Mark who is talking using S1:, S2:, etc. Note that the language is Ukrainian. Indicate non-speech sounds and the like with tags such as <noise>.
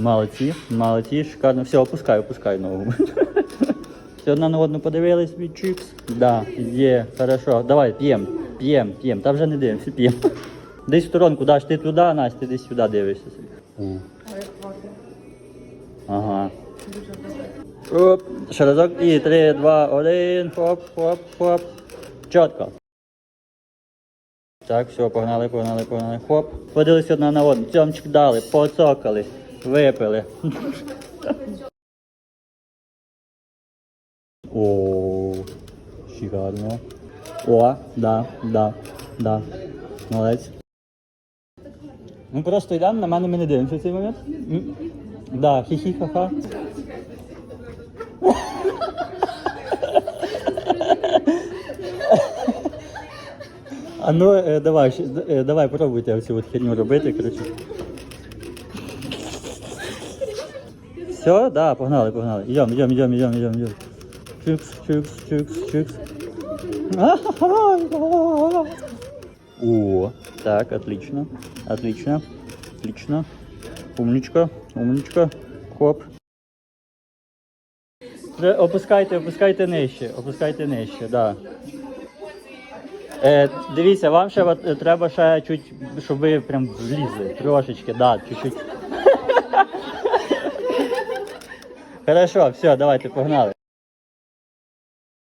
S1: Молодці, молодці, шикарно. Все, опускай, опускай ногу. <laughs> Все одна на одну подивились від чікс. Да, є, хорошо. Давай, п'ємо, п'ємо, п'ємо. Та вже не дивимося, п'ємо. Десь в сторонку, даш ти туди, Настя, ти десь сюди дивишся собі. Ага. Оп, ще разок. І три, два, один. Хоп, хоп, хоп. Чітко. Так, все, погнали, погнали, погнали. Хоп. Подивилися одна на одну. Цьомчик дали, поцокали, випили. О, шикарно. О, да, да, да. Молодець. Ми просто йдемо, на мене ми не дивимося в цей момент. Да, хі-хі-ха-ха. А ну, е, давай, е, давай, пробуйте всю от херню робити, коротше. Все, да, погнали, погнали. Йдем, йдем, йдем, йдем, йдем, йдем. Чикс, чикс, чикс, чикс. <laughs> О, так, отлично, отлично, отлично. Умничка, умничка. Хоп. Опускайте, опускайте нижче, опускайте нижче, да. Е, дивіться, вам ще е, треба ще чуть, щоб ви прям влізли. Трошечки, да, чуть-чуть. Хорошо, все, давайте, погнали.